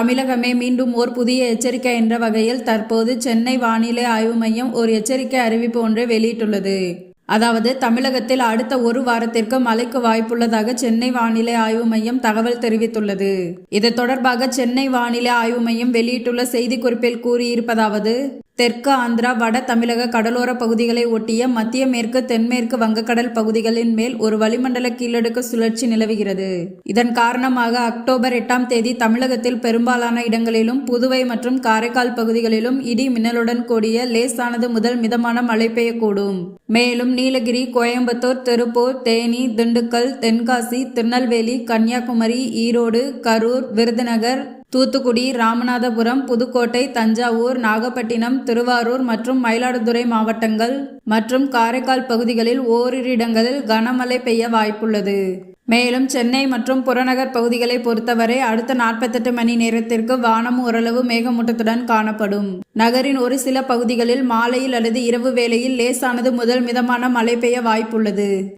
தமிழகமே மீண்டும் ஓர் புதிய எச்சரிக்கை என்ற வகையில் தற்போது சென்னை வானிலை ஆய்வு மையம் ஒரு எச்சரிக்கை அறிவிப்பு ஒன்றை வெளியிட்டுள்ளது. அதாவது தமிழகத்தில் அடுத்த ஒரு வாரத்திற்கு மழைக்கு வாய்ப்புள்ளதாக சென்னை வானிலை ஆய்வு மையம் தகவல் தெரிவித்துள்ளது. இது தொடர்பாக சென்னை வானிலை ஆய்வு மையம் வெளியிட்டுள்ள செய்திக்குறிப்பில் கூறியிருப்பதாவது தெற்கு ஆந்திரா வட தமிழக கடலோர பகுதிகளை ஒட்டிய மத்திய மேற்கு தென்மேற்கு வங்கக்கடல் பகுதிகளின் மேல் ஒரு வளிமண்டல கீழடுக்கு சுழற்சி நிலவுகிறது. இதன் காரணமாக அக்டோபர் எட்டாம் தேதி தமிழகத்தில் பெரும்பாலான இடங்களிலும் புதுவை மற்றும் காரைக்கால் பகுதிகளிலும் இடி மின்னலுடன் கூடிய லேசானது முதல் மிதமான மழை பெய்யக்கூடும். மேலும் நீலகிரி கோயம்புத்தூர் திருப்பூர் தேனி திண்டுக்கல் தென்காசி திருநெல்வேலி கன்னியாகுமரி ஈரோடு கரூர் விருதுநகர் தூத்துக்குடி ராமநாதபுரம் புதுக்கோட்டை தஞ்சாவூர் நாகப்பட்டினம் திருவாரூர் மற்றும் மயிலாடுதுறை மாவட்டங்கள் மற்றும் காரைக்கால் பகுதிகளில் ஓரிரு இடங்களில் கனமழை பெய்ய வாய்ப்புள்ளது. மேலும் சென்னை மற்றும் புறநகர் பகுதிகளை பொறுத்தவரை அடுத்த நாற்பத்தெட்டு மணி நேரத்திற்கு வானம் ஓரளவு மேகமூட்டத்துடன் காணப்படும். நகரின் ஒரு சில பகுதிகளில் மாலையில் அல்லது இரவு வேளையில் லேசானது முதல் மிதமான மழை பெய்ய வாய்ப்புள்ளது.